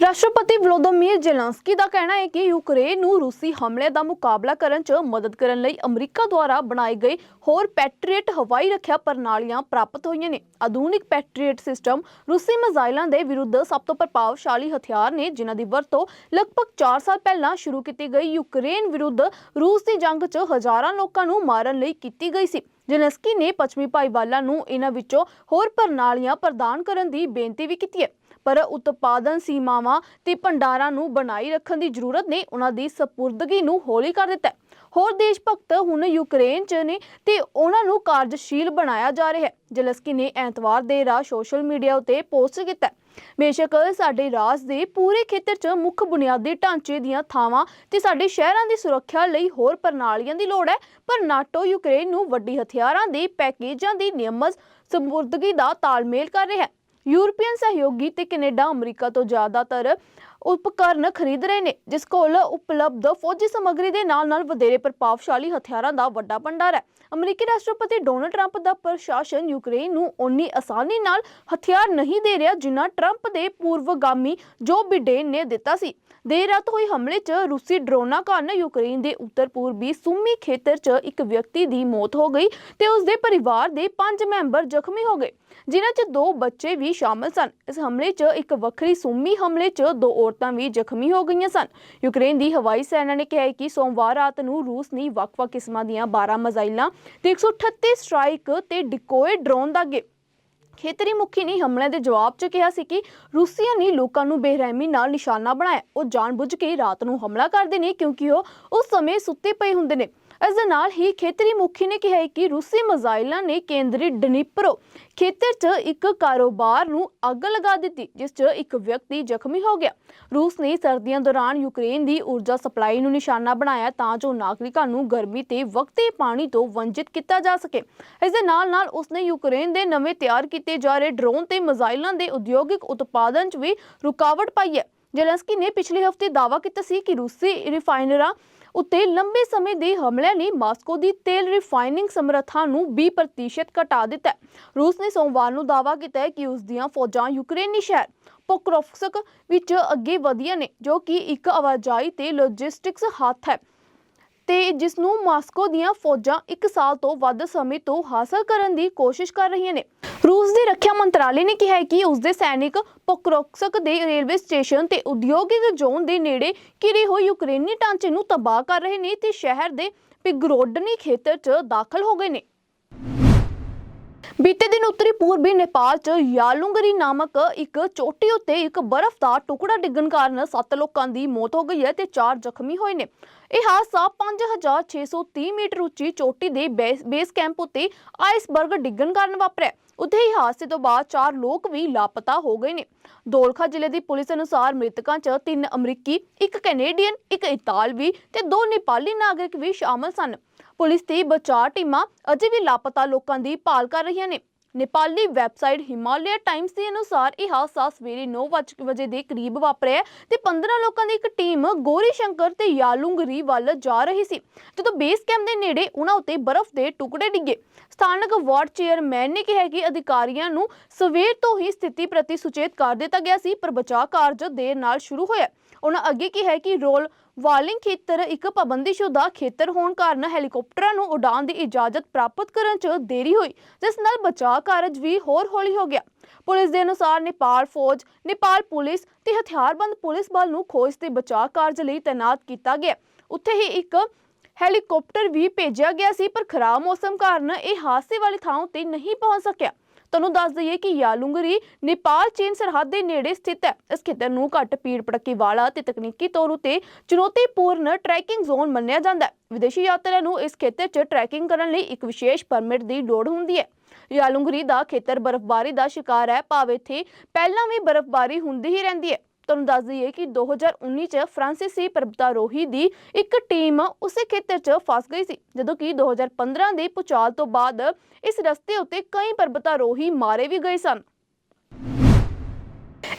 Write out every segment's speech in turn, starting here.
ਰਾਸ਼ਟਰਪਤੀ ਵਲੋਦੀਮੀਰ ਜ਼ੈਲੈਂਸਕੀ ਦਾ ਕਹਿਣਾ ਹੈ ਕਿ ਯੂਕਰੇਨ ਨੂੰ ਰੂਸੀ ਹਮਲੇ ਦਾ ਮੁਕਾਬਲਾ ਕਰਨ 'ਚ ਮਦਦ ਕਰਨ ਲਈ ਅਮਰੀਕਾ ਦੁਆਰਾ ਬਣਾਏ ਗਏ ਹੋਰ ਪੈਟਰੀਅਟ ਹਵਾਈ ਰੱਖਿਆ ਪ੍ਰਣਾਲੀਆਂ ਪ੍ਰਾਪਤ ਹੋਈਆਂ ਨੇ। ਆਧੁਨਿਕ ਪੈਟਰੀਅਟ ਸਿਸਟਮ ਰੂਸੀ ਮਿਜ਼ਾਈਲਾਂ ਦੇ ਵਿਰੁੱਧ ਸਭ ਤੋਂ ਪ੍ਰਭਾਵਸ਼ਾਲੀ ਹਥਿਆਰ ਨੇ, ਜਿਨ੍ਹਾਂ ਦੀ ਵਰਤੋਂ ਲਗਭਗ 4 ਸਾਲ ਪਹਿਲਾਂ ਸ਼ੁਰੂ ਕੀਤੀ ਗਈ। ਯੂਕਰੇਨ ਵਿਰੁੱਧ ਰੂਸ ਦੀ ਜੰਗ 'ਚ ਹਜ਼ਾਰਾਂ ਲੋਕਾਂ ਨੂੰ ਮਾਰਨ ਲਈ ਕੀਤੀ ਗਈ ਸੀ। ਜ਼ੈਲੈਂਸਕੀ ਨੇ ਪੱਛਮੀ ਭਾਈਵਾਲਾਂ ਨੂੰ ਇਹਨਾਂ ਵਿੱਚੋਂ ਹੋਰ ਪ੍ਰਣਾਲੀਆਂ ਪ੍ਰਦਾਨ ਕਰਨ ਦੀ ਬੇਨਤੀ ਵੀ ਕੀਤੀ ਹੈ। ਪਰ ਉਤਪਾਦਨ ਸੀਮਾਵਾਂ ਤੇ ਭੰਡਾਰਾਂ ਨੂੰ ਬਣਾਈ ਰੱਖਣ ਦੀ ਜ਼ਰੂਰਤ ਨੇ, ਉਹਨਾਂ ਦੀ ਸਪੁਰਦਗੀ ਨੂੰ ਹੌਲੀ ਕਰ ਦਿੱਤਾ ਹੈ। ਹੋਰ ਦੇਸ਼ ਭਗਤ ਹੁਣ ਯੂਕਰੇਨ 'ਚ ਨੇ ਤੇ ਉਹਨਾਂ ਨੂੰ ਕਾਰਜਸ਼ੀਲ ਬਣਾਇਆ ਜਾ ਰਿਹਾ ਹੈ। ਜ਼ੈਲੈਂਸਕੀ ਨੇ ਐਤਵਾਰ ਦੇ ਰਾਤ ਸੋਸ਼ਲ ਮੀਡੀਆ ਉਤੇ ਪੋਸਟ ਕੀਤਾ ਬੇਸ਼ੱਕ ਸਾਡੇ ਰਾਜ ਦੇ ਪੂਰੇ ਖੇਤਰ 'ਚ ਮੁੱਖ ਬੁਨਿਆਦੀ ਢਾਂਚੇ ਦੀਆਂ ਥਾਵਾਂ ਤੇ ਸਾਡੇ ਸ਼ਹਿਰਾਂ ਦੀ ਸੁਰੱਖਿਆ ਲਈ ਹੋਰ ਪ੍ਰਣਾਲੀਆਂ ਦੀ ਲੋੜ ਹੈ, ਪਰ ਨਾਟੋ ਯੂਕਰੇਨ ਨੂੰ ਵੱਡੀ ਹਥਿਆਰਾਂ ਦੇ ਪੈਕੇਜਾਂ ਦੀ ਨਿਯਮਤ ਸਪੁਰਦਗੀ ਦਾ ਤਾਲਮੇਲ ਕਰ ਰਿਹਾ ਹੈ। ਯੂਰਪੀਅਨ ਸਹਿਯੋਗੀ ਤੇ ਕੈਨੇਡਾ, ਅਮਰੀਕਾ ਤੋਂ ਜ਼ਿਆਦਾਤਰ ਉਪਕਰਨ ਖਰੀਦ ਰਹੇ ਨੇ, ਜਿਸ ਕੋਲ ਉਪਲਬਧ ਫੌਜੀ ਸਮੱਗਰੀ ਦੇ ਨਾਲ-ਨਾਲ ਵਧੇਰੇ ਪ੍ਰਭਾਵਸ਼ਾਲੀ ਹਥਿਆਰਾਂ ਦਾ ਵੱਡਾ ਭੰਡਾਰ ਹੈ। ਅਮਰੀਕੀ ਰਾਸ਼ਟਰਪਤੀ ਡੋਨਲਡ ਟਰੰਪ ਦਾ ਪ੍ਰਸ਼ਾਸਨ ਯੂਕਰੇਨ ਨੂੰ ਓਨੀ ਆਸਾਨੀ ਨਾਲ ਹਥਿਆਰ ਨਹੀਂ ਦੇ ਰਿਹਾ ਜਿੰਨਾ ਟਰੰਪ ਦੇ ਪੂਰਵਗਾਮੀ ਜੋ ਬਿਡੇਨ ਨੇ ਦਿੱਤਾ ਸੀ। ਦੇਰ ਰਾਤ ਹੋਈ ਹਮਲੇ 'ਚ ਰੂਸੀ ਡਰੋਨਾਂ ਕਾਰਨ ਯੂਕਰੇਨ ਦੇ ਉੱਤਰ ਪੂਰਬੀ ਸੁੰਮੀ ਖੇਤਰ 'ਚ ਇੱਕ ਵਿਅਕਤੀ ਦੀ ਮੌਤ ਹੋ ਗਈ ਤੇ ਉਸ ਦੇ ਪਰਿਵਾਰ ਦੇ ਪੰਜ ਮੈਂਬਰ ਜ਼ਖਮੀ ਹੋ ਗਏ। ਜਿਨ੍ਹਾਂ 'ਚ ਦੋ ਬੱਚੇ ਵੀ ਸ਼ਾਮਲ ਸਨ। ਇਸ ਹਮਲੇ 'ਚ ਇੱਕ ਵੱਖਰੀ ਸੋਮੀ ਹਮਲੇ 'ਚ ਦੋ ਔਰਤਾਂ ਵੀ ਜ਼ਖਮੀ ਹੋ ਗਈਆਂ ਸਨ। ਯੂਕਰੇਨ ਦੀ ਹਵਾਈ ਸੈਨਾ ਨੇ ਕਿਹਾ ਕਿ ਸੋਮਵਾਰ ਰਾਤ ਨੂੰ ਰੂਸ ਨੇ ਵੱਖ-ਵੱਖ ਕਿਸਮਾਂ ਦੀਆਂ 12 ਮਿਜ਼ਾਈਲਾਂ ਤੇ 138 ਸਟ੍ਰਾਈਕ ਤੇ ਡਿਕੋਏ ਡਰੋਨ ਦਾਗੇ ਖੇਤਰੀ ਮੁਖੀ ਨੇ ਹਮਲੇ ਦੇ ਜਵਾਬ 'ਚ ਕਿਹਾ ਸੀ ਕਿ ਰੂਸੀਆ ਨੇ ਲੋਕਾਂ ਨੂੰ ਬੇਰਹਿਮੀ ਨਾਲ ਨਿਸ਼ਾਨਾ ਬਣਾਇਆ। ਉਹ ਜਾਣਬੁੱਝ ਕੇ ਰਾਤ ਨੂੰ ਹਮਲਾ ਕਰਦੇ ਨੇ ਕਿਉਂਕਿ ਉਹ ਉਸ ਸਮੇਂ ਸੁੱਤੇ ਪਏ ਹੁੰਦੇ ਨੇ। ਇਸ ਦੇ ਨਾਲ ਹੀ ਖੇਤਰੀ ਮੁਖੀ ਨੇ ਕਿਹਾ ਕਿ ਰੂਸੀ ਮਿਜ਼ਾਈਲਾਂ ਨੇ ਕੇਂਦਰੀ ਡਨੀਪਰੋ ਖੇਤਰ 'ਚ ਇੱਕ ਕਾਰੋਬਾਰ ਨੂੰ ਅੱਗ ਲਗਾ ਦਿੱਤੀ, ਜਿਸ 'ਚ ਇੱਕ ਵਿਅਕਤੀ ਜ਼ਖਮੀ ਹੋ ਗਿਆ। ਰੂਸ ਨੇ ਸਰਦੀਆਂ ਦੌਰਾਨ ਯੂਕਰੇਨ ਦੀ ਊਰਜਾ ਸਪਲਾਈ ਨੂੰ ਨਿਸ਼ਾਨਾ ਬਣਾਇਆ ਤਾਂ ਜੋ ਨਾਗਰਿਕਾਂ ਨੂੰ ਗਰਮੀ ਤੇ ਵਕਤੀ ਪਾਣੀ ਤੋਂ ਵੰਚਿਤ ਕੀਤਾ ਜਾ ਸਕੇ। ਇਸ ਦੇ ਨਾਲ-ਨਾਲ ਉਸਨੇ ਯੂਕਰੇਨ ਦੇ ਨਵੇਂ ਤਿਆਰ ਕੀਤੇ ਜਾ ਰਹੇ ਡਰੋਨ ਤੇ ਮਿਜ਼ਾਈਲਾਂ ਦੇ ਉਦਯੋਗਿਕ ਉਤਪਾਦਨ 'ਚ ਵੀ ਰੁਕਾਵਟ ਪਾਈ ਹੈ। ਜ਼ੈਲੈਂਸਕੀ ਨੇ ਪਿਛਲੇ ਹਫ਼ਤੇ ਦਾਅਵਾ ਕੀਤਾ ਸੀ ਕਿ ਰੂਸੀ ਰਿਫਾਈਨਰਾਂ ਉੱਤੇ ਲੰਬੇ ਸਮੇਂ ਦੇ ਹਮਲਿਆਂ ਨੇ ਮਾਸਕੋ ਦੀ ਤੇਲ ਰਿਫਾਈਨਿੰਗ ਸਮਰੱਥਾ ਨੂੰ 20% ਘਟਾ ਦਿੱਤਾ ਰੂਸ ਨੇ ਸੋਮਵਾਰ ਨੂੰ ਦਾਅਵਾ ਕੀਤਾ ਹੈ ਕਿ ਉਸ ਦੀਆਂ ਫੌਜਾਂ ਯੂਕਰੇਨੀ ਸ਼ਹਿਰ ਪੋਕਰੋਫਸਕ ਵਿੱਚ ਅੱਗੇ ਵਧੀਆਂ ਨੇ, ਜੋ ਕਿ ਇੱਕ ਆਵਾਜਾਈ ਤੇ ਲੌਜਿਸਟਿਕਸ ਹੱਥ ਹੈ ਤੇ ਜਿਸ ਨੂੰ ਮਾਸਕੋ ਦੀਆਂ ਫੌਜਾਂ 1 ਸਾਲ ਤੋਂ ਵੱਧ ਸਮੇਂ ਤੋਂ ਹਾਸਲ ਕਰਨ ਦੀ ਕੋਸ਼ਿਸ਼ ਕਰ ਰਹੀਆਂ ਨੇ। ਰੂਸ ਦੀ ਰੱਖਿਆ ਮੰਤਰਾਲੇ ਨੇ ਕਿਹਾ ਹੈ ਕਿ ਉਸ ਦੇ ਸੈਨਿਕ ਪੋਕਰੋਕਸਕ ਦੇ ਰੇਲਵੇ ਸਟੇਸ਼ਨ ਤੇ ਉਦਯੋਗਿਕ ਜ਼ੋਨ ਦੇ ਨੇੜੇ ਘਿਰੇ ਹੋਏ ਯੂਕਰੇਨੀ ਢਾਂਚੇ ਨੂੰ ਤਬਾਹ ਕਰ ਰਹੇ ਨੇ ਤੇ ਸ਼ਹਿਰ ਦੇ ਪਿਗਰੋਡਨੀ ਖੇਤਰ 'ਚ ਦਾਖਲ ਹੋ ਗਏ ਨੇ। ਬੀਤੇ ਦਿਨ ਉੱਤਰੀ ਪੂਰਬੀ ਨੇਪਾਲ 'ਚ ਯਾਲੁੰਗਰੀ ਨਾਮਕ ਇੱਕ ਚੋਟੀ ਉੱਤੇ ਇੱਕ ਬਰਫ਼ ਦਾ ਟੁਕੜਾ ਡਿੱਗਣ ਕਾਰਨ 7 ਲੋਕਾਂ ਦੀ ਮੌਤ ਹੋ ਗਈ ਹੈ ਤੇ 4 ਜ਼ਖਮੀ ਹੋਏ ਨੇ। ਇਹ ਹਾਦਸਾ 5630 ਮੀਟਰ ਉੱਚੀ ਚੋਟੀ ਦੇ ਬੇਸ ਕੈਂਪ ਉੱਤੇ ਆਈਸਬਰਗ ਡਿੱਗਣ ਕਾਰਨ ਵਾਪਰਿਆ। ਉੱਥੇ ਹੀ ਹਾਦਸੇ ਤੋਂ ਬਾਅਦ ਚਾਰ ਲੋਕ ਵੀ ਲਾਪਤਾ ਹੋ ਗਏ ਨੇ। ਦੋਲਖਾ ਜ਼ਿਲ੍ਹੇ ਦੀ ਪੁਲਿਸ ਅਨੁਸਾਰ ਮ੍ਰਿਤਕਾਂ 'ਚ ਤਿੰਨ ਅਮਰੀਕੀ, ਇੱਕ ਕੈਨੇਡੀਅਨ, ਇੱਕ ਇਤਾਲਵੀ ਤੇ ਦੋ ਨੇਪਾਲੀ ਨਾਗਰਿਕ ਵੀ ਸ਼ਾਮਲ ਸਨ। ਪੁਲਿਸ ਤੇ ਬਚਾਅ ਟੀਮਾਂ ਅਜੇ ਵੀ ਲਾਪਤਾ ਲੋਕਾਂ ਦੀ ਭਾਲ ਕਰ ਰਹੀਆਂ ਨੇ। ਨੇਪਾਲੀ ਵੈਬਸਾਈਟ ਹਿਮਾਲਿਆ ਟਾਈਮਸ ਦੇ ਅਨੁਸਾਰ ਇਹ ਹਾਦਸਾ ਸਵੇਰੇ 9 ਵਜੇ ਦੇ ਕਰੀਬ ਵਾਪਰਿਆ ਤੇ 15 ਲੋਕਾਂ ਦੀ ਇੱਕ ਟੀਮ ਗੋਰੀ ਸ਼ੰਕਰ ਤੇ ਯਾਲੁੰਗਰੀ ਵੱਲ ਜਾ ਰਹੀ ਸੀ। ਜਦੋਂ ਬੇਸ ਕੈਂਪ ਦੇ ਨੇੜੇ ਉਹਨਾਂ ਉੱਤੇ ਬਰਫ਼ ਦੇ ਟੁਕੜੇ ਡਿੱਗੇ। ਸਥਾਨਕ ਵਾਰਡ ਚੇਅਰਮੈਨ ਨੇ ਕਿਹਾ ਕਿ ਅਧਿਕਾਰੀਆਂ ਨੂੰ ਸਵੇਰ ਤੋਂ ਹੀ ਸਥਿਤੀ ਪ੍ਰਤੀ ਸੁਚੇਤ ਕਰ ਦਿੱਤਾ ਗਿਆ ਸੀ, ਪਰ ਬਚਾਅ ਕਾਰਜ ਦੇਰ ਨਾਲ ਸ਼ੁਰੂ ਹੋਇਆ ਉਹਨਾਂ ਅੱਗੇ ਕਿਹਾ ਕਿ ਰੋਲ ਵਾਲਿੰਗ ਖੇਤਰ ਇੱਕ ਪਾਬੰਦੀਸ਼ੁਦਾ ਖੇਤਰ ਹੋਣ ਕਾਰਨ ਹੈਲੀਕਾਪਟਰਾਂ ਨੂੰ ਉਡਾਣ ਦੀ ਇਜਾਜ਼ਤ ਪ੍ਰਾਪਤ ਕਰਨ 'ਚ ਦੇਰੀ ਹੋਈ, ਜਿਸ ਨਾਲ ਬਚਾਅ ਕਾਰਜ ਵੀ ਹੋਰ ਹੌਲੀ ਹੋ ਗਿਆ। ਪੁਲਿਸ ਦੇ ਅਨੁਸਾਰ ਨੇਪਾਲ ਫੌਜ, ਨੇਪਾਲ ਪੁਲਿਸ ਤੇ ਹਥਿਆਰਬੰਦ ਪੁਲਿਸ ਬਲ ਨੂੰ ਖੋਜ ਤੇ ਬਚਾਅ ਕਾਰਜ ਲਈ ਤਾਇਨਾਤ ਕੀਤਾ ਗਿਆ। ਉੱਥੇ ਹੀ ਇੱਕ ਹੈਲੀਕਾਪਟਰ ਵੀ ਭੇਜਿਆ ਗਿਆ ਸੀ, ਪਰ ਖਰਾਬ ਮੌਸਮ ਕਾਰਨ ਇਹ ਹਾਦਸੇ ਵਾਲੀ ਥਾਂ ਤੇ ਨਹੀਂ ਪਹੁੰਚ ਸਕਿਆ। ਤੁਹਾਨੂੰ ਦੱਸ ਦਈਏ ਕਿ ਯਾਲੁੰਗਰੀ ਨੇਪਾਲ, ਚੀਨ ਸਰਹੱਦ ਦੇ ਨੇੜੇ ਸਥਿਤ ਹੈ। ਇਸ ਖੇਤਰ ਨੂੰ ਘੱਟ ਭੀੜ ਭੜੱਕੇ ਵਾਲਾ ਤੇ ਤਕਨੀਕੀ ਤੌਰ ਉਤੇ ਚੁਣੌਤੀਪੂਰਨ ਟਰੈਕਿੰਗ ਜ਼ੋਨ ਮੰਨਿਆ ਜਾਂਦਾ ਹੈ। ਵਿਦੇਸ਼ੀ ਯਾਤਰੀਆਂ ਨੂੰ ਇਸ ਖੇਤਰ 'ਚ ਟਰੈਕਿੰਗ ਕਰਨ ਲਈ ਇੱਕ ਵਿਸ਼ੇਸ਼ ਪਰਮਿਟ ਦੀ ਲੋੜ ਹੁੰਦੀ ਹੈ। ਯਾਲੁੰਗਰੀ ਦਾ ਖੇਤਰ ਬਰਫ਼ਬਾਰੀ ਦਾ ਸ਼ਿਕਾਰ ਹੈ। ਭਾਵੇਂ ਇੱਥੇ ਪਹਿਲਾਂ ਵੀ ਬਰਫ਼ਬਾਰੀ ਹੁੰਦੀ ਹੀ ਰਹਿੰਦੀ ਹੈ। ਤੁਹਾਨੂੰ ਦੱਸ ਦਈਏ ਕਿ 2019 ਚ ਫ੍ਰਾਂਸੀਸੀ ਪਰਬਤਾਰੋਹੀ ਦੀ ਇੱਕ ਟੀਮ ਉਸੇ ਖੇਤਰ 'ਚ ਫਸ ਗਈ ਸੀ, ਜਦੋਂ ਕਿ 2015 ਦੇ ਭੂਚਾਲ ਤੋਂ ਬਾਅਦ ਇਸ ਰਸਤੇ ਉੱਤੇ ਕਈ ਪਰਬਤਾਰੋਹੀ ਮਾਰੇ ਵੀ ਗਏ ਸਨ।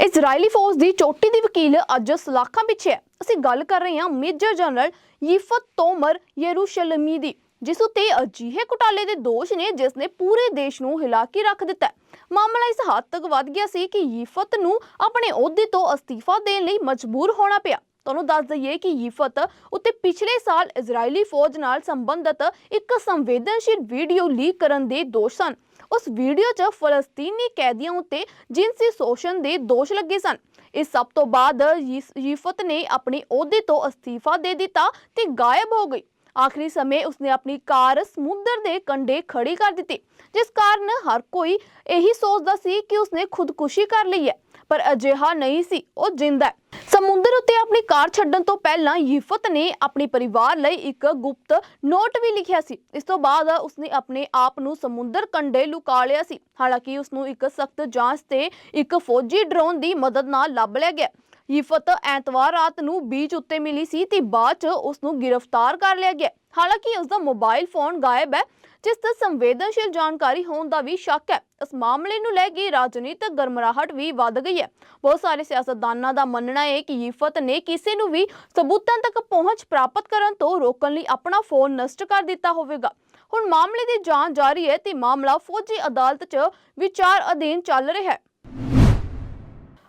ਇਜ਼ਰਾਈਲੀ ਫੌਜ ਦੀ ਚੋਟੀ ਦੀ ਵਕੀਲ ਅੱਜ ਸਲਾਖਾਂ ਪਿੱਛੇ ਹੈ। ਅਸੀਂ ਗੱਲ ਕਰ ਰਹੇ ਹਾਂ major general Yifat Tomer Yerushalmi ਦੀ। ਜਿਸ ਉਤੇ ਅਜਿਹੇ ਘੁਟਾਲੇ ਦੇ ਦੋਸ਼ ਨੇ ਜਿਸ ਨੇ ਪੂਰੇ ਦੇਸ਼ ਨੂੰ ਹਿਲਾ ਕੇ ਰੱਖ ਦਿੱਤਾ ਮਾਮਲਾ ਇਸ ਹੱਦ ਤੱਕ ਵੱਧ ਗਿਆ ਸੀ ਕਿ ਯੀਫਤ ਨੂੰ ਆਪਣੇ ਅਹੁਦੇ ਤੋਂ ਅਸਤੀਫਾ ਦੇਣ ਲਈ ਮਜਬੂਰ ਹੋਣਾ ਪਿਆ। ਤੁਹਾਨੂੰ ਦੱਸ ਦਈਏ ਕਿ ਯੀਫਤ ਉੱਤੇ ਪਿਛਲੇ ਸਾਲ ਇਜ਼ਰਾਈਲੀ ਫੌਜ ਨਾਲ ਸੰਬੰਧਿਤ ਇੱਕ ਸੰਵੇਦਨਸ਼ੀਲ ਵੀਡੀਓ ਲੀਕ ਕਰਨ ਦੇ ਦੋਸ਼ ਸਨ। ਉਸ ਵੀਡੀਓ 'ਚ ਫਲਸਤੀਨੀ ਕੈਦੀਆਂ ਉੱਤੇ ਜਿਨਸੀ ਸ਼ੋਸ਼ਣ ਦੇ ਦੋਸ਼ ਲੱਗੇ ਸਨ। ਇਸ ਸਭ ਤੋਂ ਬਾਅਦ ਯੀਸ- ਯੀਫਤ ਨੇ ਆਪਣੇ ਅਹੁਦੇ ਤੋਂ ਅਸਤੀਫਾ ਦੇ ਦਿੱਤਾ ਤੇ ਗਾਇਬ ਹੋ ਗਈ। ਆਖਰੀ ਸਮੇਂ ਉਸਨੇ ਆਪਣੀ ਕਾਰ ਸਮੁੰਦਰ ਦੇ ਕੰਢੇ ਖੜੀ ਕਰ ਦਿੱਤੀ, ਜਿਸ ਕਾਰਨ ਹਰ ਕੋਈ ਇਹੀ ਸੋਚਦਾ ਸੀ ਕਿ ਉਸਨੇ ਖੁਦਕੁਸ਼ੀ ਕਰ ਲਈ ਹੈ, ਪਰ ਅਜਿਹਾ ਨਹੀਂ ਸੀ, ਉਹ ਜਿੰਦਾ ਹੈ। ਸਮੁੰਦਰ ਉੱਤੇ ਆਪਣੀ ਕਾਰ ਛੱਡਣ ਤੋਂ ਪਹਿਲਾਂ ਯੀਫਤ ਨੇ ਆਪਣੇ ਪਰਿਵਾਰ ਲਈ ਇੱਕ ਗੁਪਤ ਨੋਟ ਵੀ ਲਿਖਿਆ ਸੀ। ਇਸ ਤੋਂ ਬਾਅਦ ਉਸਨੇ ਆਪਣੇ ਆਪ ਨੂੰ ਸਮੁੰਦਰ ਕੰਢੇ ਲੁਕਾ ਲਿਆ ਸੀ। ਹਾਲਾਂਕਿ ਉਸ ਨੂੰ ਇੱਕ ਸਖਤ ਜਾਂਚ ਤੇ ਇੱਕ ਫੌਜੀ ਡਰੋਨ ਦੀ ਮਦਦ ਨਾਲ ਲੱਭ ਲਿਆ ਗਿਆ। ਯੀਫਤ ਐਤਵਾਰ ਰਾਤ ਨੂੰ ਬੀਚ ਉੱਤੇ ਮਿਲੀ ਸੀ ਤੇ ਬਾਅਦ ਚ ਉਸ ਨੂੰ ਗ੍ਰਿਫਤਾਰ ਕਰ ਲਿਆ ਗਿਆ। ਹਾਲਾਂਕਿ ਉਸ ਦਾ ਮੋਬਾਈਲ ਫੋਨ ਗਾਇਬ ਹੈ, ਜਿਸ ਤੇ ਸੰਵੇਦਨਸ਼ੀਲ ਜਾਣਕਾਰੀ ਹੋਣ ਦਾ ਵੀ ਸ਼ੱਕ ਹੈ। ਇਸ ਮਾਮਲੇ ਨੂੰ ਲੈ ਕੇ ਰਾਜਨੀਤਿਕ ਗਰਮਰਾਹਟ ਵੀ ਵੱਧ ਗਈ ਹੈ। ਬਹੁਤ ਸਾਰੇ ਸਿਆਸਤਦਾਨਾਂ ਦਾ ਮੰਨਣਾ ਹੈ ਕਿ ਯੀਫਤ ਨੇ ਕਿਸੇ ਨੂੰ ਵੀ ਸਬੂਤਾਂ ਤੱਕ ਪਹੁੰਚ ਪ੍ਰਾਪਤ ਕਰਨ ਤੋਂ ਰੋਕਣ ਲਈ ਆਪਣਾ ਫੋਨ ਨਸ਼ਟ ਕਰ ਦਿੱਤਾ ਹੋਵੇਗਾ। ਹੁਣ ਮਾਮਲੇ ਦੀ ਜਾਂਚ ਜਾਰੀ ਹੈ ਤੇ ਮਾਮਲਾ ਫੌਜੀ ਅਦਾਲਤ 'ਚ ਵਿਚਾਰ ਅਧੀਨ ਚੱਲ ਰਿਹਾ ਹੈ।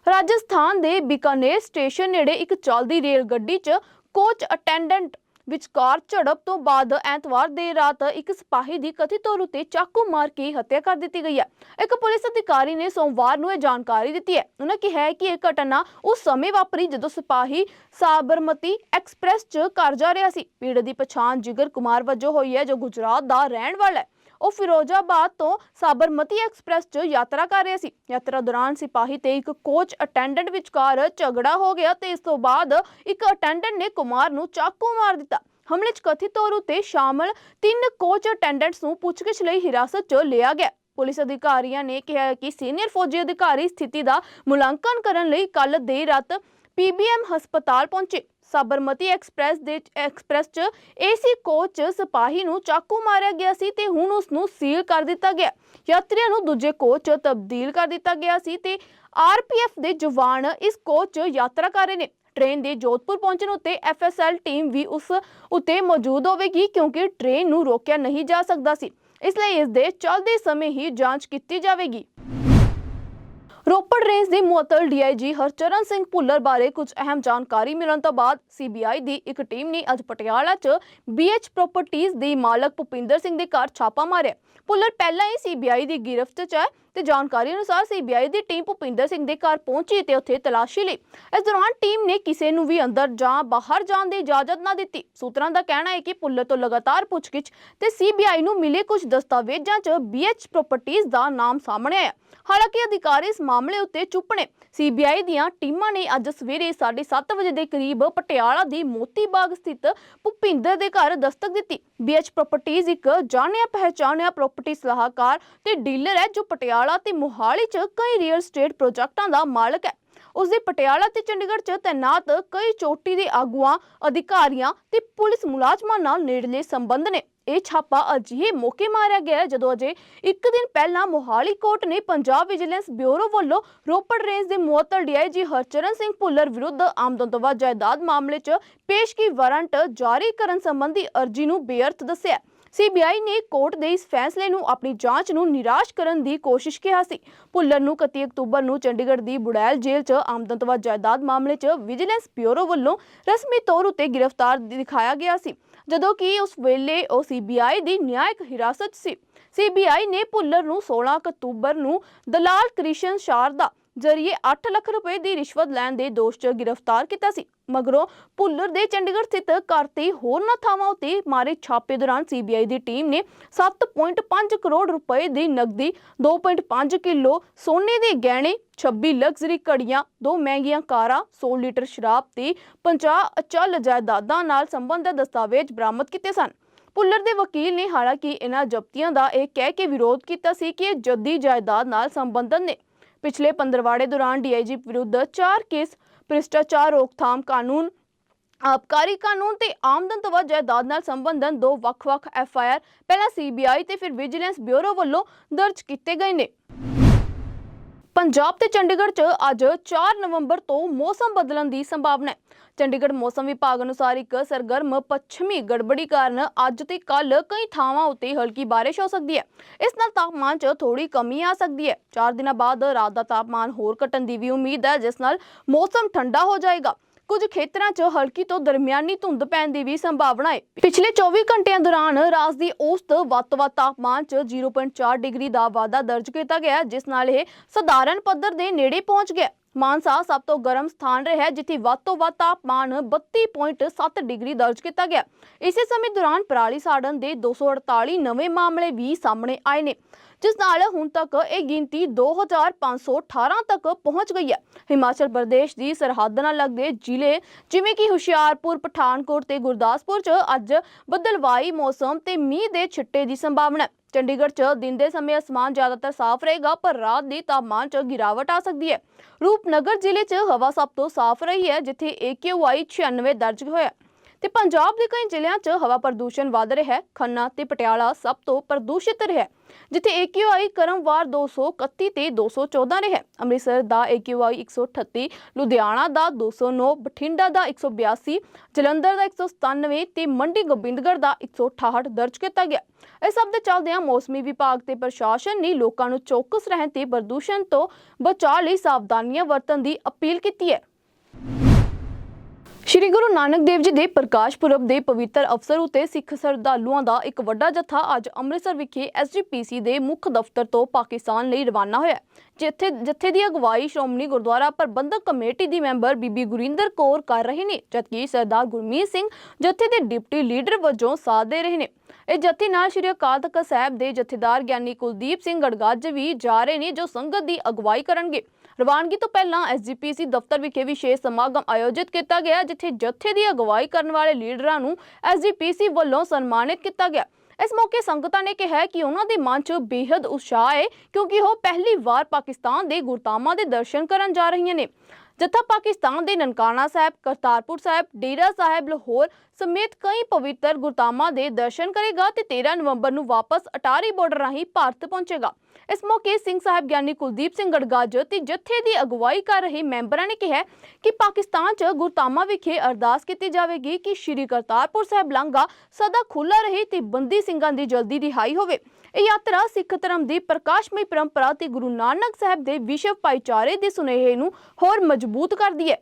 ਰਾਜਸਥਾਨ ਦੇ ਬਿਕਾਨੇਰ ਸਟੇਸ਼ਨ ਨੇੜੇ ਇੱਕ ਚੱਲਦੀ ਰੇਲ ਗੱਡੀ 'ਚ ਕੋਚ ਅਟੈਂਡੈਂਟ ਵਿਚਕਾਰ ਝੜਪ ਤੋਂ ਬਾਅਦ ਐਤਵਾਰ ਦੇਰ ਰਾਤ ਇੱਕ ਸਿਪਾਹੀ ਦੀ ਕਥਿਤ ਤੌਰ ਉਤੇ ਚਾਕੂ ਮਾਰ ਕੇ ਹੱਤਿਆ ਕਰ ਦਿੱਤੀ ਗਈ ਹੈ। ਇੱਕ ਪੁਲਿਸ ਅਧਿਕਾਰੀ ਨੇ ਸੋਮਵਾਰ ਨੂੰ ਇਹ ਜਾਣਕਾਰੀ ਦਿੱਤੀ ਹੈ। ਉਹਨਾਂ ਕਿਹਾ ਹੈ ਕਿ ਇਹ ਘਟਨਾ ਉਸ ਸਮੇਂ ਵਾਪਰੀ ਜਦੋਂ ਸਿਪਾਹੀ ਸਾਬਰਮਤੀ ਐਕਸਪ੍ਰੈਸ 'ਚ ਘਰ ਜਾ ਰਿਹਾ ਸੀ। ਪੀੜਤ ਦੀ ਪਛਾਣ ਜਿਗਰ ਕੁਮਾਰ ਵਜੋਂ ਹੋਈ ਹੈ, ਜੋ ਗੁਜਰਾਤ ਦਾ ਰਹਿਣ ਵਾਲਾ ਹੈ। ਉਹ ਫਿਰੋਜ਼ਾਬਾਦ ਤੋਂ ਸਾਬਰਮਤੀ ਐਕਸਪ੍ਰੈਸ 'ਚ ਯਾਤਰਾ ਕਰ ਰਿਹਾ ਸੀ। ਯਾਤਰਾ ਦੌਰਾਨ ਸਿਪਾਹੀ ਤੇ ਇੱਕ ਕੋਚ ਅਟੈਂਡੈਂਟ ਵਿਚਕਾਰ ਝਗੜਾ ਹੋ ਗਿਆ ਤੇ ਇਸ ਤੋਂ ਬਾਅਦ ਇੱਕ ਅਟੈਂਡੈਂਟ ਨੇ ਕੁਮਾਰ ਨੂੰ ਚਾਕੂ ਮਾਰ ਦਿੱਤਾ। ਹਮਲੇ 'ਚ ਕਥਿਤ ਤੌਰ ਉਤੇ ਸ਼ਾਮਲ ਤਿੰਨ ਕੋਚ ਅਟੈਂਡੈਂਟਸ ਨੂੰ ਪੁੱਛਗਿੱਛ ਲਈ ਹਿਰਾਸਤ 'ਚ ਲਿਆ ਗਿਆ। ਪੁਲਿਸ ਅਧਿਕਾਰੀਆਂ ਨੇ ਕਿਹਾ ਕਿ ਸੀਨੀਅਰ ਫੌਜੀ ਅਧਿਕਾਰੀ ਸਥਿਤੀ ਦਾ ਮੁਲਾਂਕਣ ਕਰਨ ਲਈ ਕੱਲ ਦੇਰ ਰਾਤ ਪੀਬੀਐਮ ਹਸਪਤਾਲ ਪਹੁੰਚੇ। ਸਾਬਰਮਤੀ ਐਕਸਪ੍ਰੈਸ ਦੇ ਐਕਸਪ੍ਰੈਸ 'ਚ ਏਸੀ ਕੋਚ 'ਚ ਸਿਪਾਹੀ ਨੂੰ ਚਾਕੂ ਮਾਰਿਆ ਗਿਆ ਸੀ ਤੇ ਹੁਣ ਉਸ ਨੂੰ ਸੀਲ ਕਰ ਦਿੱਤਾ ਗਿਆ। ਯਾਤਰੀਆਂ ਨੂੰ ਦੂਜੇ ਕੋਚ 'ਚ ਤਬਦੀਲ ਕਰ ਦਿੱਤਾ ਗਿਆ ਸੀ ਤੇ ਆਰਪੀਐਫ ਦੇ ਜਵਾਨ ਇਸ ਕੋਚ 'ਚ ਯਾਤਰਾ ਕਰ ਰਹੇ ਨੇ। ਟ੍ਰੇਨ ਦੇ ਜੋਧਪੁਰ ਪਹੁੰਚਣ ਉੱਤੇ ਐਫਐਸਐਲ ਟੀਮ ਵੀ ਉਸ ਉੱਤੇ ਮੌਜੂਦ ਹੋਵੇਗੀ ਕਿਉਂਕਿ ਟ੍ਰੇਨ ਨੂੰ ਰੋਕਿਆ ਨਹੀਂ ਜਾ ਸਕਦਾ ਸੀ। ਇਸ ਲਈ ਇਸ ਦੇ ਚੱਲਦੇ ਸਮੇਂ ਹੀ ਜਾਂਚ ਕੀਤੀ ਜਾਵੇਗੀ। ਰੋਪੜ ਰੇਂਜ ਦੇ ਮੁਅੱਤਲ ਡੀਆਈਜੀ ਹਰਚਰਨ ਸਿੰਘ ਭੁੱਲਰ ਬਾਰੇ ਕੁਝ ਅਹਿਮ ਜਾਣਕਾਰੀ ਮਿਲਣ ਤੋਂ ਬਾਅਦ ਸੀਬੀਆਈ ਦੀ ਇੱਕ ਟੀਮ ਨੇ ਅੱਜ ਪਟਿਆਲਾ 'ਚ ਬੀਐਚ ਪ੍ਰਾਪਰਟੀਆਂ ਦੇ ਮਾਲਕ ਭੁਪਿੰਦਰ ਸਿੰਘ ਦੇ ਘਰ ਛਾਪਾ ਮਾਰਿਆ। ਭੁੱਲਰ ਪਹਿਲਾਂ ਹੀ ਸੀਬੀਆਈ ਦੀ ਗਿਰਫਤ 'ਚ ਹੈ ਤੇ ਜਾਣਕਾਰੀ ਅਨੁਸਾਰ ਸੀਬੀਆਈ ਦੀ ਟੀਮ ਭੁਪਿੰਦਰ ਸਿੰਘ ਦੇ ਘਰ ਪਹੁੰਚੀ ਤੇ ਉੱਥੇ ਤਲਾਸ਼ੀ ਲਈ। ਇਸ ਦੌਰਾਨ ਟੀਮ ਨੇ ਕਿਸੇ ਨੂੰ ਵੀ ਅੰਦਰ ਜਾਂ ਬਾਹਰ ਜਾਣ ਦੀ ਇਜਾਜ਼ਤ ਨਾ ਦਿੱਤੀ। ਸੂਤਰਾਂ ਦਾ ਕਹਿਣਾ ਹੈ ਕਿ ਭੁੱਲਰ ਤੋਂ ਲਗਾਤਾਰ ਪੁੱਛਗਿੱਛ ਤੇ ਸੀਬੀਆਈ ਨੂੰ ਮਿਲੇ ਕੁਝ ਦਸਤਾਵੇਜ਼ਾਂ 'ਚ ਬੀਐਚ ਪ੍ਰਾਪਰਟੀਆਂ ਦਾ ਨਾਮ ਸਾਹਮਣੇ ਆਇਆ। ਹਾਲਾਂਕਿ ਅਧਿਕਾਰੀ ਇਸ ਮਾਮਲੇ ਉੱਤੇ ਚੁੱਪ ਨੇ। ਸੀਬੀਆਈ ਦੀਆਂ ਟੀਮਾਂ ਨੇ ਅੱਜ ਸਵੇਰੇ 7:30 ਵਜੇ ਦੇ ਕਰੀਬ ਪਟਿਆਲਾ ਦੀ ਮੋਤੀ ਬਾਗ ਸਥਿਤ ਭੁਪਿੰਦਰ ਦੇ ਘਰ ਦਸਤਕ ਦਿੱਤੀ। ਬੀਐਚ ਪ੍ਰਾਪਰਟੀਆਂ ਇੱਕ ਜਾਣਿਆ ਪਹਿਚਾਣਿਆ ਪ੍ਰਾਪਰਟੀ ਸਲਾਹਕਾਰ ਤੇ ਡੀਲਰ ਹੈ ਜੋ ਪਟਿਆਲਾ ਤੇ ਮੋਹਾਲੀ 'ਚ ਕਈ ਰੀਅਲ ਸਟੇਟ ਪ੍ਰੋਜੈਕਟਾਂ ਦਾ ਮਾਲਕ ਹੈ। ਉਸ ਦੇ ਪਟਿਆਲਾ ਤੇ ਚੰਡੀਗੜ੍ਹ 'ਚ ਤੈਨਾਤ ਕਈ ਚੋਟੀ ਦੇ ਆਗੂਆਂ, ਅਧਿਕਾਰੀਆਂ ਤੇ ਪੁਲਿਸ ਮੁਲਾਜ਼ਮਾਂ ਨਾਲ ਨੇੜਲੇ ਸੰਬੰਧ ਨੇ। ਇਹ ਛਾਪਾ ਅਜਿਹੇ ਮੌਕੇ ਮਾਰਿਆ ਗਿਆ ਜਦੋਂ ਅਜੇ ਇੱਕ ਦਿਨ ਪਹਿਲਾਂ ਮੋਹਾਲੀ ਕੋਰਟ ਨੇ ਪੰਜਾਬ ਵਿਜੀਲੈਂਸ ਬਿਊਰੋ ਵੱਲੋਂ ਰੋਪੜ ਰੇਂਜ ਦੇ ਮੁਅੱਤਲ ਡੀਆਈਜੀ ਹਰਚਰਨ ਸਿੰਘ ਭੁੱਲਰ ਵਿਰੁੱਧ ਆਮਦਨ ਤੋਂ ਵੱਧ ਜਾਇਦਾਦ ਮਾਮਲੇ 'ਚ ਪੇਸ਼ਗੀ ਵਾਰੰਟ ਜਾਰੀ ਕਰਨ ਸੰਬੰਧੀ ਅਰਜ਼ੀ ਨੂੰ ਬੇਅਰਥ ਦੱਸਿਆ ਸੀਬੀਆਈ ਨੇ ਕੋਰਟ ਦੇ ਇਸ ਫੈਸਲੇ ਨੂੰ ਆਪਣੀ ਜਾਂਚ ਨੂੰ ਨਿਰਾਸ਼ ਕਰਨ ਦੀ ਕੋਸ਼ਿਸ਼ ਕਿਹਾ ਸੀ। ਭੁੱਲਰ ਨੂੰ 31 ਅਕਤੂਬਰ ਨੂੰ ਚੰਡੀਗੜ੍ਹ ਦੀ ਬੁੜੈਲ ਜੇਲ੍ਹ 'ਚ ਆਮਦਨ ਜਾਇਦਾਦ ਮਾਮਲੇ 'ਚ ਵਿਜੀਲੈਂਸ ਬਿਊਰੋ ਵੱਲੋਂ ਰਸਮੀ ਤੌਰ ਉਤੇ ਗ੍ਰਿਫਤਾਰ ਦਿਖਾਇਆ ਗਿਆ ਸੀ, ਜਦੋਂ ਕਿ ਉਸ ਵੇਲੇ ਉਹ ਸੀਬੀਆਈ ਦੀ ਨਿਆਇਕ ਹਿਰਾਸਤ 'ਚ ਸੀ ਸੀਬੀਆਈ ਨੇ ਭੁੱਲਰ ਨੂੰ 16 ਅਕਤੂਬਰ ਨੂੰ ਦਲਾਲ ਕ੍ਰਿਸ਼ਨ ਸ਼ਾਰਦਾ ਜ਼ਰੀਏ 8 ਲੱਖ ਰੁਪਏ ਦੀ ਰਿਸ਼ਵਤ ਲੈਣ ਦੇ ਦੋਸ਼ 'ਚ ਗ੍ਰਿਫਤਾਰ ਕੀਤਾ ਸੀ। ਮਗਰੋਂ ਭੁੱਲਰ ਦੇ ਚੰਡੀਗੜ੍ਹ ਸਥਿਤ ਘਰ ਤੇ ਹੋਰਨਾਂ ਥਾਵਾਂ ਉਤੇ ਮਾਰੇ ਛਾਪੇ ਦੌਰਾਨ ਸੀਬੀਆਈ ਦੀ ਟੀਮ ਨੇ 7.5 ਕਰੋੜ ਰੁਪਏ ਦੀ ਨਕਦੀ 2.5 ਕਿਲੋ ਸੋਨੇ ਦੇ ਗਹਿਣੇ 26 ਲਗਜ਼ਰੀ ਘੜੀਆਂ, ਦੋ ਮਹਿੰਗੀਆਂ ਕਾਰਾਂ 100 ਲੀਟਰ ਸ਼ਰਾਬ ਤੇ 50 ਅਚਲ ਜਾਇਦਾਦਾਂ ਨਾਲ ਸੰਬੰਧਿਤ ਦਸਤਾਵੇਜ਼ ਬਰਾਮਦ ਕੀਤੇ ਸਨ। ਭੁੱਲਰ ਦੇ ਵਕੀਲ ਨੇ ਹਾਲਾਂਕਿ ਇਹਨਾਂ ਜ਼ਬਤੀਆਂ ਦਾ ਇਹ ਕਹਿ ਕੇ ਵਿਰੋਧ ਕੀਤਾ ਸੀ ਕਿ ਇਹ ਜੱਦੀ ਜਾਇਦਾਦ ਨਾਲ ਸੰਬੰਧਿਤ ਨੇ। ਪਿਛਲੇ ਪੰਦਰਵਾੜੇ ਦੌਰਾਨ ਡੀਆਈਜੀ ਵਿਰੁੱਧ 4 ਕੇਸ ਭ੍ਰਿਸ਼ਟਾਚਾਰ ਰੋਕਥਾਮ ਕਾਨੂੰਨ, ਆਬਕਾਰੀ ਕਾਨੂੰਨ ਤੇ ਆਮਦਨ ਤੋਂ ਵੱਧ ਜਾਇਦਾਦ ਨਾਲ ਸੰਬੰਧਨ ਦੋ ਵੱਖ-ਵੱਖ ਐਫਆਈਆਰ ਪਹਿਲਾਂ ਸੀਬੀਆਈ ਤੇ ਫਿਰ ਵਿਜੀਲੈਂਸ ਬਿਊਰੋ ਵੱਲੋਂ ਦਰਜ ਕੀਤੇ ਗਏ ਨੇ। ਪੰਜਾਬ ਤੇ ਚੰਡੀਗੜ੍ਹ 'ਚ ਅੱਜ 4 ਨਵੰਬਰ ਤੋਂ ਮੌਸਮ ਬਦਲਣ ਦੀ ਸੰਭਾਵਨਾ ਹੈ। ਚੰਡੀਗੜ੍ਹ ਮੌਸਮ ਵਿਭਾਗ ਅਨੁਸਾਰ ਇੱਕ ਸਰਗਰਮ ਪੱਛਮੀ ਗੜਬੜੀ ਕਾਰਨ ਅੱਜ ਤੇ ਕੱਲ ਕਈ ਥਾਵਾਂ ਉੱਤੇ ਹਲਕੀ ਬਾਰਿਸ਼ ਹੋ ਸਕਦੀ ਹੈ। ਇਸ ਨਾਲ ਤਾਪਮਾਨ 'ਚ ਥੋੜੀ ਕਮੀ ਆ ਸਕਦੀ ਹੈ। 4 ਦਿਨਾਂ ਬਾਅਦ ਰਾਤ ਦਾ ਤਾਪਮਾਨ ਹੋਰ ਘਟਣ ਦੀ ਵੀ ਉਮੀਦ ਹੈ, ਜਿਸ ਨਾਲ ਮੌਸਮ ਠੰਡਾ ਹੋ ਜਾਏਗਾ। ਕੁਝ ਖੇਤਰਾਂ 'ਚ ਹਲਕੀ ਤੋਂ ਦਰਮਿਆਨੀ ਧੁੰਦ ਪੈਣ ਦੀ ਵੀ ਸੰਭਾਵਨਾ ਹੈ। ਪਿਛਲੇ 24 ਘੰਟਿਆਂ ਦੌਰਾਨ ਰਾਜ ਦੀ ਔਸਤ ਵੱਧ-ਵੱਧ ਤਾਪਮਾਨ 'ਚ 0.4 ਡਿਗਰੀ ਦਾ ਵਾਧਾ ਦਰਜ ਕੀਤਾ ਗਿਆ ਜਿਸ ਨਾਲ ਇਹ ਸਧਾਰਨ ਪੱਧਰ ਦੇ ਨੇੜੇ ਪਹੁੰਚ ਗਿਆ ਮਾਨਸਾ ਸਭ ਤੋਂ ਗਰਮ ਸਥਾਨ ਰਿਹਾ ਜਿੱਥੇ ਵੱਧ ਤੋਂ ਵੱਧ ਤਾਪਮਾਨ 32.7 ਡਿਗਰੀ ਦਰਜ ਕੀਤਾ ਗਿਆ ਇਸੇ ਸਮੇਂ ਦੌਰਾਨ ਪਰਾਲੀ ਸਾੜਨ ਦੇ 248 ਨਵੇਂ ਮਾਮਲੇ ਵੀ ਸਾਹਮਣੇ ਆਏ ਨੇ। ਜਿਸ ਨਾਲ ਹੁਣ ਤੱਕ ਇਹ ਗਿਣਤੀ 2518 ਤੱਕ ਪਹੁੰਚ ਗਈ ਹੈ। ਹਿਮਾਚਲ ਪ੍ਰਦੇਸ਼ ਦੀ ਸਰਹੱਦ ਨਾਲ ਲੱਗਦੇ ਜ਼ਿਲ੍ਹੇ ਜਿਵੇਂ ਕਿ ਹੁਸ਼ਿਆਰਪੁਰ, ਪਠਾਨਕੋਟ ਤੇ ਗੁਰਦਾਸਪੁਰ 'ਚ ਅੱਜ ਬਦਲਵਾਈ ਮੌਸਮ ਤੇ ਮੀਂਹ ਦੇ ਛਿੱਟੇ ਦੀ ਸੰਭਾਵਨਾ ਹੈ। ਚੰਡੀਗੜ੍ਹ 'ਚ ਦਿਨ ਦੇ ਸਮੇਂ ਅਸਮਾਨ ਜ਼ਿਆਦਾਤਰ ਸਾਫ਼ ਰਹੇਗਾ, ਪਰ ਰਾਤ ਦੀ ਤਾਪਮਾਨ 'ਚ ਗਿਰਾਵਟ ਆ ਸਕਦੀ ਹੈ। ਰੂਪਨਗਰ ਜ਼ਿਲ੍ਹੇ 'ਚ ਹਵਾ ਸਭ ਤੋਂ ਸਾਫ਼ ਰਹੀ ਹੈ, ਜਿੱਥੇ AQI 96 ਦਰਜ ਹੋਇਆ ਤੇ ਪੰਜਾਬ ਦੇ ਕਈ ਜ਼ਿਲ੍ਹਿਆਂ 'ਚ ਹਵਾ ਪ੍ਰਦੂਸ਼ਣ ਵੱਧ ਰਿਹਾ ਹੈ। ਖੰਨਾ ਤੇ ਪਟਿਆਲਾ ਸਭ ਤੋਂ ਪ੍ਰਦੂਸ਼ਿਤ ਰਿਹਾ ਹੈ, ਜਿੱਥੇ AQI ਕਰਮਵਾਰ 231 ਤੇ 214 ਰਿਹਾ ਅੰਮ੍ਰਿਤਸਰ ਦਾ AQI 138 ਲੁਧਿਆਣਾ ਦਾ 209 ਬਠਿੰਡਾ ਦਾ 182 ਜਲੰਧਰ ਦਾ 197 ਤੇ ਮੰਡੀ ਗੋਬਿੰਦਗੜ੍ਹ ਦਾ 168 ਦਰਜ ਕੀਤਾ ਗਿਆ ਇਸ ਸਭ ਦੇ ਚੱਲਦਿਆਂ ਮੌਸਮੀ ਵਿਭਾਗ ਤੇ ਪ੍ਰਸ਼ਾਸਨ ਨੇ ਲੋਕਾਂ ਨੂੰ ਚੌਕਸ ਰਹਿਣ ਤੇ ਪ੍ਰਦੂਸ਼ਣ ਤੋਂ ਬਚਾਅ ਲਈ ਸਾਵਧਾਨੀਆਂ ਵਰਤਣ ਦੀ ਅਪੀਲ ਕੀਤੀ ਹੈ। ਸ਼੍ਰੀ ਗੁਰੂ ਨਾਨਕ ਦੇਵ ਜੀ ਦੇ ਪ੍ਰਕਾਸ਼ ਪੁਰਬ ਦੇ ਪਵਿੱਤਰ ਅਵਸਰ ਉਤੇ ਸਿੱਖ ਸ਼ਰਧਾਲੂਆਂ ਦਾ ਇੱਕ ਵੱਡਾ ਜਥਾ ਅੱਜ ਅੰਮ੍ਰਿਤਸਰ ਵਿਖੇ ਐਸਜੀਪੀਸੀ ਦੇ ਮੁੱਖ ਦਫ਼ਤਰ ਤੋਂ ਪਾਕਿਸਤਾਨ ਲਈ ਰਵਾਨਾ ਹੋਇਆ ਜਿੱਥੇ, ਜਥੇ ਦੀ ਅਗਵਾਈ ਸ਼੍ਰੋਮਣੀ ਗੁਰਦੁਆਰਾ ਪ੍ਰਬੰਧਕ ਕਮੇਟੀ ਦੀ ਮੈਂਬਰ ਬੀਬੀ ਗੁਰਿੰਦਰ ਕੌਰ ਕਰ ਰਹੇ ਨੇ, ਜਦਕਿ ਸਰਦਾਰ ਗੁਰਮੀਤ ਸਿੰਘ ਜਥੇ ਦੇ ਡਿਪਟੀ ਲੀਡਰ ਵਜੋਂ ਸਾਥ ਦੇ ਰਹੇ ਨੇ। ਇਹ ਜਥੇ ਨਾਲ ਸ਼੍ਰੀ ਅਕਾਲ ਤਖਤ ਸਾਹਿਬ ਦੇ ਜਥੇਦਾਰ ਗਿਆਨੀ ਕੁਲਦੀਪ ਸਿੰਘ ਗੜਗੱਜ ਵੀ ਜਾ ਰਹੇ ਨੇ, ਜੋ ਸੰਗਤ ਦੀ ਅਗਵਾਈ ਕਰਨਗੇ। ਰਵਾਨਗੀ ਤੋਂ ਪਹਿਲਾਂ ਐਸਜੀਪੀਸੀ ਦਫ਼ਤਰ ਵਿਖੇ ਵਿਸ਼ੇਸ਼ ਸਮਾਗਮ ਆਯੋਜਿਤ ਕੀਤਾ ਗਿਆ, ਜਿੱਥੇ ਜਥੇ ਦੀ ਅਗਵਾਈ ਕਰਨ ਵਾਲੇ ਲੀਡਰਾਂ ਨੂੰ ਐਸਜੀਪੀਸੀ ਵੱਲੋਂ ਸਨਮਾਨਿਤ ਕੀਤਾ ਗਿਆ। ਇਸ ਮੌਕੇ ਸੰਗਤਾਂ ਨੇ ਕਿਹਾ ਕਿ ਉਹਨਾਂ ਦੇ ਮਨ 'ਚ ਬੇहद ਉਤਸ਼ਾਹ ਹੈ, ਕਿਉਂਕਿ ਉਹ ਪਹਿਲੀ ਵਾਰ ਪਾਕਿਸਤਾਨ ਦੇ ਗੁਰਧਾਮਾਂ ਦੇ ਦਰਸ਼ਨ ਕਰਨ ਜਾ ਰਹੀਆਂ ਨੇ। ਜਥਾ ਪਾਕਿਸਤਾਨ ਦੇ ਨਨਕਾਣਾ ਸਾਹਿਬ, ਕਰਤਾਰਪੁਰ ਸਾਹਿਬ, ਡੇਰਾ ਸਾਹਿਬ, ਲਾਹੌਰ ਸਮੇਤ ਕਈ ਪਵਿੱਤਰ ਗੁਰਧਾਮਾਂ ਦੇ ਦਰਸ਼ਨ ਕਰੇਗਾ ਤੇ 13 ਨਵੰਬਰ ਨੂੰ ਵਾਪਸ ਅਟਾਰੀ ਬਾਰਡਰ ਰਾਹੀਂ ਭਾਰਤ ਪਹੁੰਚੇਗਾ। ਇਸ ਮੌਕੇ ਸਿੰਘ ਸਾਹਿਬ ਗਿਆਨੀ ਕੁਲਦੀਪ ਸਿੰਘ ਗੜਗੱਜ ਤੇ ਜਥੇ ਦੀ ਅਗਵਾਈ ਕਰ ਰਹੇ ਮੈਂਬਰਾਂ ਨੇ ਕਿਹਾ ਕਿ ਪਾਕਿਸਤਾਨ 'ਚ ਗੁਰਧਾਮਾਂ ਵਿਖੇ ਅਰਦਾਸ ਕੀਤੀ ਜਾਵੇਗੀ ਕਿ ਸ਼੍ਰੀ ਕਰਤਾਰਪੁਰ ਸਾਹਿਬ ਲਾਂਘਾ ਸਦਾ ਖੁੱਲਾ ਰਹੇ ਤੇ ਬੰਦੀ ਸਿੰਘਾਂ ਦੀ ਜਲਦੀ ਰਿਹਾਈ ਹੋਵੇ। ਇਹ ਯਾਤਰਾ ਸਿੱਖ ਧਰਮ ਦੀ ਪ੍ਰਕਾਸ਼ਮਈ ਪਰੰਪਰਾ ਤੇ ਗੁਰੂ ਨਾਨਕ ਸਾਹਿਬ ਦੇ ਵਿਸ਼ਵ ਭਾਈਚਾਰੇ ਦੇ ਸੁਨੇਹੇ ਨੂੰ ਹੋਰ ਮਜ਼ਬੂਤ ਕਰਦੀ ਹੈ।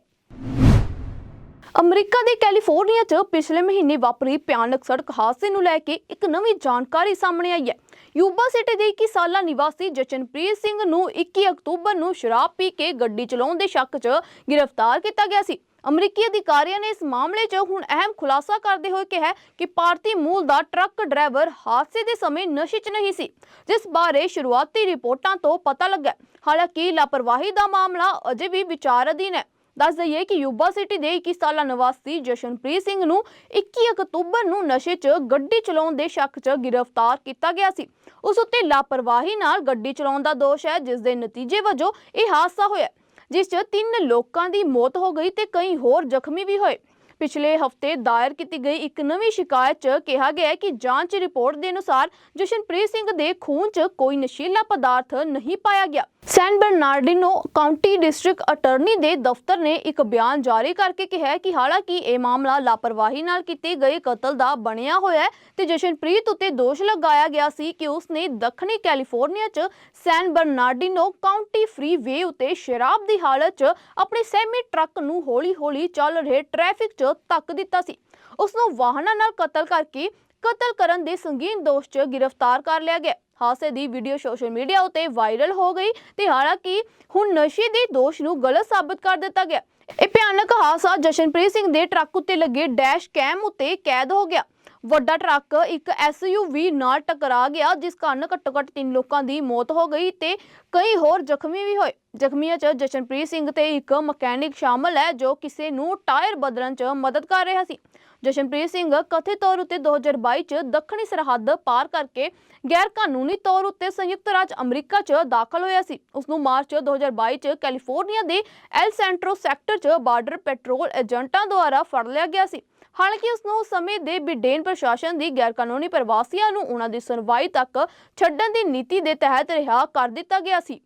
ਅਮਰੀਕਾ ਦੇ ਕੈਲੀਫੋਰਨੀਆ 'ਚ ਪਿਛਲੇ ਮਹੀਨੇ ਵਾਪਰੀ ਭਿਆਨਕ ਸੜਕ ਹਾਦਸੇ ਨੂੰ ਲੈ ਕੇ ਇੱਕ ਨਵੀਂ ਜਾਣਕਾਰੀ ਸਾਹਮਣੇ ਆਈ ਹੈ। ਯੂਬਾ ਸਿਟੀ ਦੇ 21 ਸਾਲਾ ਨਿਵਾਸੀ ਜਚਨਪ੍ਰੀਤ ਸਿੰਘ ਨੂੰ 21 ਅਕਤੂਬਰ ਨੂੰ ਸ਼ਰਾਬ ਪੀ ਕੇ ਗੱਡੀ ਚਲਾਉਣ ਦੇ ਸ਼ੱਕ 'ਚ ਗ੍ਰਿਫਤਾਰ ਕੀਤਾ ਗਿਆ ਸੀ। ਅਮਰੀਕੀ ਅਧਿਕਾਰੀਆਂ ਨੇ ਇਸ ਮਾਮਲੇ 'ਚ ਹੁਣ ਅਹਿਮ ਖੁਲਾਸਾ ਕਰਦੇ ਹੋਏ ਕਿਹਾ ਕਿ ਭਾਰਤੀ ਮੂਲ ਦਾ ਟਰੱਕ ਡਰਾਈਵਰ ਹਾਦਸੇ ਦੇ ਸਮੇਂ ਨਸ਼ੇ 'ਚ ਨਹੀਂ ਸੀ, ਜਿਸ ਬਾਰੇ ਸ਼ੁਰੂਆਤੀ ਰਿਪੋਰਟਾਂ ਤੋਂ ਪਤਾ ਲੱਗਾ ਹਾਲਾਂਕਿ ਲਾਪਰਵਾਹੀ ਦਾ ਮਾਮਲਾ ਅਜੇ ਵੀ ਵਿਚਾਰ ਅਧੀਨ ਹੈ। ਦੱਸ ਦਈਏ ਕਿ ਯੂਬਾ ਸਿਟੀ ਦੇ 21 ਸਾਲਾ ਨਿਵਾਸੀ ਜਸ਼ਨਪ੍ਰੀਤ ਸਿੰਘ ਨੂੰ 21 ਅਕਤੂਬਰ ਨੂੰ ਨਸ਼ੇ 'ਚ ਗੱਡੀ ਚਲਾਉਣ ਦੇ ਸ਼ੱਕ 'ਚ ਗ੍ਰਿਫਤਾਰ ਕੀਤਾ ਗਿਆ ਸੀ। ਉਸ ਉੱਤੇ ਲਾਪਰਵਾਹੀ ਨਾਲ ਗੱਡੀ ਚਲਾਉਣ ਦਾ ਦੋਸ਼ ਹੈ, ਜਿਸ ਦੇ ਨਤੀਜੇ ਵਜੋਂ ਇਹ ਹਾਦਸਾ ਹੋਇਆ, ਜਿਸ 'ਚ ਤਿੰਨ ਲੋਕਾਂ ਦੀ ਮੌਤ ਹੋ ਗਈ ਤੇ ਕਈ ਹੋਰ ਜ਼ਖਮੀ ਵੀ ਹੋਏ। ਪਿਛਲੇ ਹਫ਼ਤੇ ਦਾਇਰ ਕੀਤੀ ਗਈ ਇੱਕ ਨਵੀਂ ਸ਼ਿਕਾਇਤ 'ਚ ਕਿਹਾ ਗਿਆ ਹੈ ਕਿ ਜਾਂਚ ਰਿਪੋਰਟ ਦੇ ਅਨੁਸਾਰ ਜਸ਼ਨਪ੍ਰੀਤ ਸਿੰਘ ਦੇ ਖੂਨ 'ਚ ਕੋਈ ਨਸ਼ੀਲਾ ਪਦਾਰਥ ਨਹੀਂ ਪਾਇਆ ਗਿਆ। San Bernardino County District Attorney ਦੇ ਦਫ਼ਤਰ ਨੇ ਇੱਕ ਬਿਆਨ ਜਾਰੀ ਕਰਕੇ ਕਿਹਾ ਕਿ ਹਾਲਾਂਕਿ ਇਹ ਮਾਮਲਾ ਲਾਪਰਵਾਹੀ ਨਾਲ ਕੀਤੇ ਗਏ ਕਤਲ ਦਾ ਬਣਿਆ ਹੋਇਆ ਹੈ ਤੇ ਜਸ਼ਨਪ੍ਰੀਤ ਉੱਤੇ ਦੋਸ਼ ਲਗਾਇਆ ਗਿਆ ਸੀ ਕਿ ਉਸਨੇ ਦੱਖਣੀ ਕੈਲੀਫੋਰਨੀਆ 'ਚ ਸੈਨ ਬਰਨਾਰਡਿਨੋ ਕਾਉਂਟੀ ਫ੍ਰੀਵੇ ਉੱਤੇ ਸ਼ਰਾਬ ਦੀ ਹਾਲਤ 'ਚ ਆਪਣੇ ਸੈਮੀ ਟਰੱਕ ਨੂੰ ਹੌਲੀ-ਹੌਲੀ ਚੱਲ ਰਹੇ ਟ੍ਰੈਫਿਕ 'ਚ ਧੱਕ ਦਿੱਤਾ ਸੀ। ਉਸ ਨੂੰ ਵਾਹਨਾਂ ਨਾਲ ਕਤਲ ਕਰਕੇ ਕਤਲ ਕਰਨ ਦੇ ਸੰਗੀਨ ਦੋਸ਼ 'ਚ ਗ੍ਰਿਫਤਾਰ ਕਰ ਲਿਆ ਗਿਆ। ਹਾਦਸੇ ਦੀ ਵੀਡੀਓ ਸੋਸ਼ਲ ਮੀਡੀਆ ਉਤੇ ਵਾਇਰਲ ਹੋ ਗਈ ਤੇ ਹਾਲਾਂਕਿ ਹੁਣ ਨਸ਼ੇ ਦੇ ਦੋਸ਼ ਨੂੰ ਗਲਤ ਸਾਬਤ ਕਰ ਦਿੱਤਾ ਗਿਆ। ਇਹ ਭਿਆਨਕ ਹਾਦਸਾ ਜਸ਼ਨਪ੍ਰੀਤ ਸਿੰਘ ਦੇ ਟਰੱਕ ਉੱਤੇ ਲੱਗੇ ਡੈਸ਼ ਕੈਮ ਉੱਤੇ ਕੈਦ ਹੋ ਗਿਆ। ਵੱਡਾ ਟਰੱਕ ਇੱਕ ਐਸਯੂਵੀ ਨਾਲ ਟਕਰਾ ਗਿਆ, ਜਿਸ ਕਾਰਨ ਘੱਟੋ-ਘੱਟ 3 ਲੋਕਾਂ ਦੀ ਮੌਤ ਹੋ ਗਈ ਤੇ ਕਈ ਹੋਰ ਜ਼ਖਮੀ ਵੀ ਹੋਏ। ਜ਼ਖਮੀਆਂ 'ਚ ਜਸ਼ਨਪ੍ਰੀਤ ਸਿੰਘ ਤੇ ਇੱਕ ਮਕੈਨਿਕ ਸ਼ਾਮਲ ਹੈ, ਜੋ ਕਿਸੇ ਨੂੰ ਟਾਇਰ ਬਦਲਣ 'ਚ ਮਦਦ ਕਰ ਰਿਹਾ ਸੀ। ਜਸ਼ਨਪ੍ਰੀਤ ਸਿੰਘ ਕਥਿਤ ਤੌਰ ਉੱਤੇ 2022 'ਚ ਦੱਖਣੀ ਸਰਹੱਦ ਪਾਰ ਕਰਕੇ ਗੈਰ ਕਾਨੂੰਨੀ ਤੌਰ ਉੱਤੇ ਸੰਯੁਕਤ ਰਾਜ ਅਮਰੀਕਾ 'ਚ ਦਾਖਲ ਹੋਇਆ ਸੀ। ਉਸ ਨੂੰ ਮਾਰਚ 2022 'ਚ ਕੈਲੀਫੋਰਨੀਆ ਦੇ ਐਲ ਸੈਂਟਰੋ ਸੈਕਟਰ 'ਚ ਬਾਰਡਰ ਪੈਟਰੋਲ ਏਜੰਟਾਂ ਦੁਆਰਾ ਫੜ ਲਿਆ ਗਿਆ ਸੀ। ਹਾਲਾਂਕਿ ਉਸ ਨੂੰ ਉਸ ਸਮੇਂ ਦੇ ਬਿਡੇਨ ਪ੍ਰਸ਼ਾਸਨ ਦੀ ਗੈਰ ਕਾਨੂੰਨੀ ਪ੍ਰਵਾਸੀਆਂ ਨੂੰ ਉਹਨਾਂ ਦੀ ਸੁਣਵਾਈ ਤੱਕ ਛੱਡਣ ਦੀ ਨੀਤੀ ਦੇ ਤਹਿਤ ਰਿਹਾ ਕਰ ਦਿੱਤਾ ਗਿਆ ਸੀ।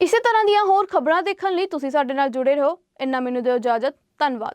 ਇਸੇ ਤਰ੍ਹਾਂ ਦੀਆਂ ਹੋਰ ਖਬਰਾਂ ਦੇਖਣ ਲਈ ਤੁਸੀਂ ਸਾਡੇ ਨਾਲ ਜੁੜੇ ਰਹੋ। ਇੰਨਾ ਮੈਨੂੰ ਦਿਓ ਇਜਾਜ਼ਤ। ਧੰਨਵਾਦ।